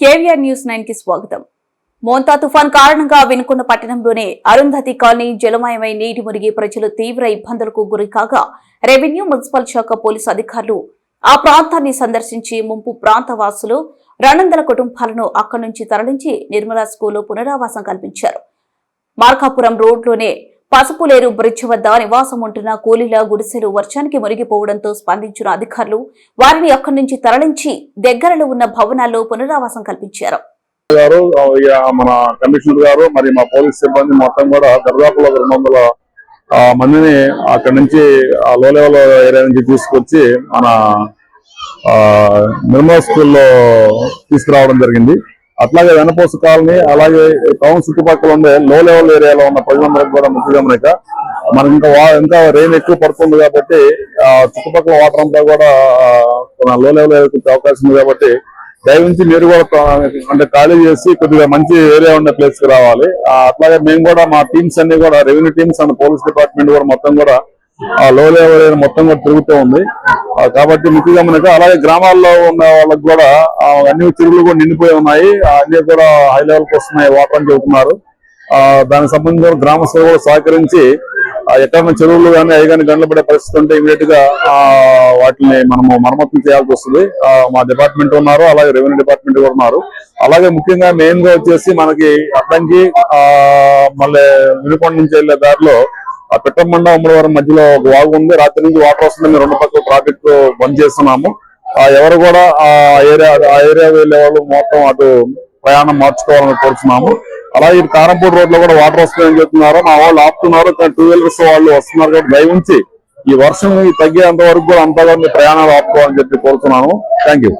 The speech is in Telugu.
కేవీఆర్ న్యూస్ నైన్కి స్వాగతం. మోంతా తుఫాన్ కారణంగా వెనుకున్న పట్టణంలోనే అరుంధతి కాలనీ జలమయమై నీటి మురిగి ప్రజలు తీవ్ర ఇబ్బందులకు గురి కాగా రెవెన్యూ మున్సిపల్ శాఖ పోలీసు అధికారులు ఆ ప్రాంతాన్ని సందర్శించి ముంపు ప్రాంత వాసులు రెండొందల కుటుంబాలను అక్కడి నుంచి తరలించి నిర్మలా స్కూల్లో పునరావాసం కల్పించారు. మార్కాపురం రోడ్లోనే పసుపులేరు బ్రిడ్జ్ వద్ద నివాసం ఉంటున్న కూలీల గుడిసెలు వర్షానికి మునిగిపోవడంతో స్పందించిన అధికారులు వారిని అక్కడి నుంచి తరలించి దగ్గరలో ఉన్న భవనాల్లో పునరావాసం కల్పించారు. గారు మన కమిషనర్ గారు మరి మా పోలీస్ సిబ్బంది మొత్తం కూడా దర్దాపులో రెండు వందల మందిని అక్కడి నుంచి లో లెవెల్ ఏరియా నుంచి తీసుకొచ్చి మన ఆ, నిర్మల్ స్కూల్లో తీసుకురావడం జరిగింది. అట్లాగే వెనపోసు కాలనీ అలాగే టౌన్ చుట్టుపక్కల ఉండే లో లెవెల్ ఏరియాలో ఉన్న ప్రజలందరికీ కూడా ముఖ్య గమనిక మనకి ఇంకా ఇంకా రెయిన్ ఎక్కువ పడుతుంది కాబట్టి ఆ చుట్టుపక్కల వాటర్ అంతా కూడా లో లెవెల్ ఏరియా అవకాశం ఉంది కాబట్టి దయవించి మీరు కూడా అంటే ఖాళీ చేసి కొద్దిగా మంచి ఏరియా ఉన్న ప్లేస్కి రావాలి. అట్లాగే మేము కూడా మా టీమ్స్ అన్ని కూడా revenue teams and police department కూడా మొత్తం కూడా ఆ లో లెవెల్ ఏరియా మొత్తం కూడా తిరుగుతూ ఉంది. కాబట్టి ముఖ్యంగా మనకు అలాగే గ్రామాల్లో ఉన్న వాళ్ళకి కూడా అన్ని చెరువులు కూడా నిండిపోయి ఉన్నాయి. అన్ని కూడా హై లెవెల్కి వస్తున్నాయి వాటర్ అని చెబుతున్నారు. దానికి సంబంధించిన గ్రామస్తులు కూడా సహకరించి ఎక్కడైనా చెరువులు కానీ అవి కానీ గంటలు పడే పరిస్థితి ఉంటే ఇమీడియట్గా వాటిని మనము మరమ్మతులు చేయాల్సి వస్తుంది. మా డిపార్ట్మెంట్ ఉన్నారు అలాగే రెవెన్యూ డిపార్ట్మెంట్ కూడా ఉన్నారు. అలాగే ముఖ్యంగా మెయిన్గా వచ్చేసి మనకి అడ్డంకి మళ్ళీ వినుకొండ నుంచి వెళ్ళే దారిలో ఆ పిట్టమండ ఉమ్మడివరం మధ్యలో ఒక వాగు ఉంది. రాత్రి నుంచి వాటర్ వస్తుంది మేము రెండు పక్కల ట్రాఫిక్ బంద్ చేస్తున్నాము. ఆ ఎవరు కూడా ఆ ఏరియా ఆ ఏరియా వెళ్ళే వాళ్ళు మొత్తం అటు ప్రయాణం మార్చుకోవాలని కోరుతున్నాము అలాగే ఇటు కారంపూడి రోడ్లో కూడా వాటర్ వస్తుందని చెప్తున్నారు. మా వాళ్ళు ఆపుతున్నారు. కానీ టూ వీలర్స్ వాళ్ళు వస్తున్నారు కాబట్టి దయ ఉంచి ఈ వర్షం తగ్గేంత వరకు కూడా అంతగా మీ ప్రయాణాలు ఆపుకోవాలని చెప్పి కోరుతున్నాను థ్యాంక్ యూ